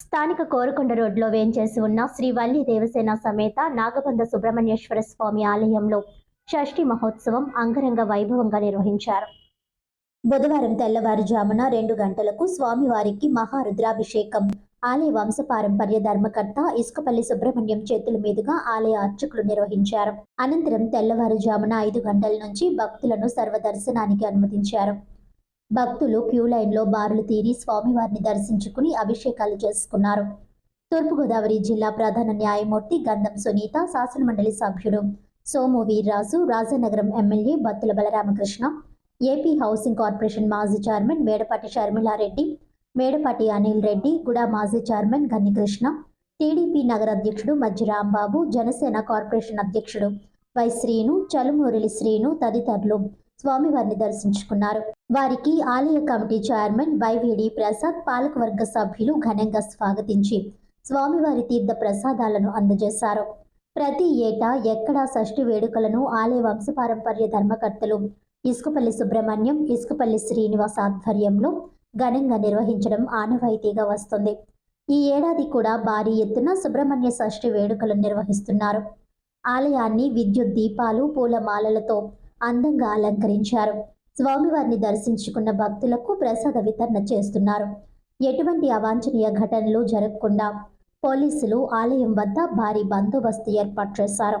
స్థానిక కోరుకొండ రోడ్లో వేంచేసి ఉన్న శ్రీ వల్లి దేవసేన సమేత నాగబంధ సుబ్రహ్మణ్యేశ్వర స్వామి ఆలయంలో షష్ఠి మహోత్సవం అంగరంగ వైభవంగా నిర్వహించారు. బుధవారం తెల్లవారుజామున రెండు గంటలకు స్వామివారికి మహారుద్రాభిషేకం ఆలయ వంశపారంపర్య ధర్మకర్త ఇసుకపల్లి సుబ్రహ్మణ్యం చేతుల మీదుగా ఆలయ అర్చకులు నిర్వహించారు. అనంతరం తెల్లవారుజామున ఐదు గంటల నుంచి భక్తులను సర్వదర్శనానికి అనుమతించారు. భక్తులు క్యూ లైన్లో బారులు తీరి స్వామివారిని దర్శించుకుని అభిషేకాలు చేసుకున్నారు. తూర్పుగోదావరి జిల్లా ప్రధాన న్యాయమూర్తి గంధం సునీత శాసనమండలి సభ్యుడు Somu Veerraju Rajanagaram MLA Battula Balaramakrishna AP housing corporation మాజీ చైర్మన్ మేడపాటి షర్మిలారెడ్డి మేడపాటి అనిల్ రెడ్డి గుడా మాజీ చైర్మన్ గన్నికృష్ణ టీడీపీ నగర అధ్యక్షుడు మధ్య రాంబాబు జనసేన కార్పొరేషన్ అధ్యక్షుడు వై శ్రీను చలుమూరిలి శ్రీను తదితరులు స్వామివారిని దర్శించుకున్నారు. వారికి ఆలయ కమిటీ చైర్మన్ వైవిడి ప్రసాద్ పాలకవర్గ సభ్యులు ఘనంగా స్వాగతించి స్వామివారి తీర్థ ప్రసాదాలను అందజేశారు. ప్రతి ఏటా ఎక్కడా షష్ఠి వేడుకలను ఆలయ వంశపారంపర్య ధర్మకర్తలు ఇసుకపల్లి సుబ్రహ్మణ్యం ఇసుకపల్లి శ్రీనివాస్ ఆధ్వర్యంలో ఘనంగా నిర్వహించడం ఆనవాయితీగా వస్తుంది. ఈ ఏడాది కూడా భారీ ఎత్తున సుబ్రహ్మణ్య షష్ఠి వేడుకలను నిర్వహిస్తున్నారు. ఆలయాన్ని విద్యుత్ దీపాలు పూలమాలలతో అందంగా అలంకరించారు. స్వామివారిని దర్శించుకున్న భక్తులకు ప్రసాద వితరణ చేస్తున్నారు. ఎటువంటి అవాంఛనీయ ఘటనలు జరగకుండా పోలీసులు ఆలయం వద్ద భారీ బందోబస్తు ఏర్పాటు చేశారు.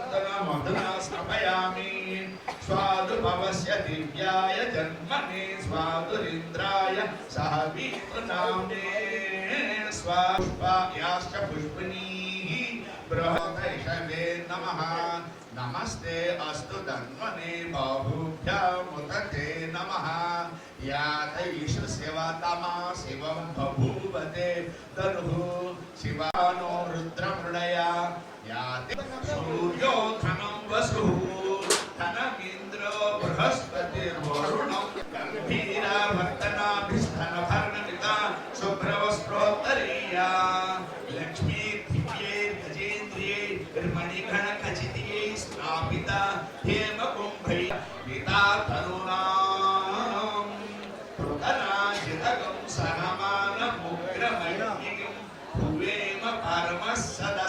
स्वादुपवस्य दिव्याय जन्मने स्वादुरिन्द्राय सहवितुनाम्ने स्वापुष्पायाश्च पुष्पिणीः बृहदैषवे नमः। नमस्ते अस्तु धन्वने बहुभ्यमुदते नमः। यातयिषु शिवतमा शिवं बभूवते। तनुः शिवानो रुद्रमृणया लक्ष्मी लक्ष्मीर्भित्ये गजेन्द्रिये मणिगणखचितिये स्थापिता हेमकुम्भै विता तरुणां कृतनाशितकं सहमानमुग्रमैनिकं भुवेम परमः सदा।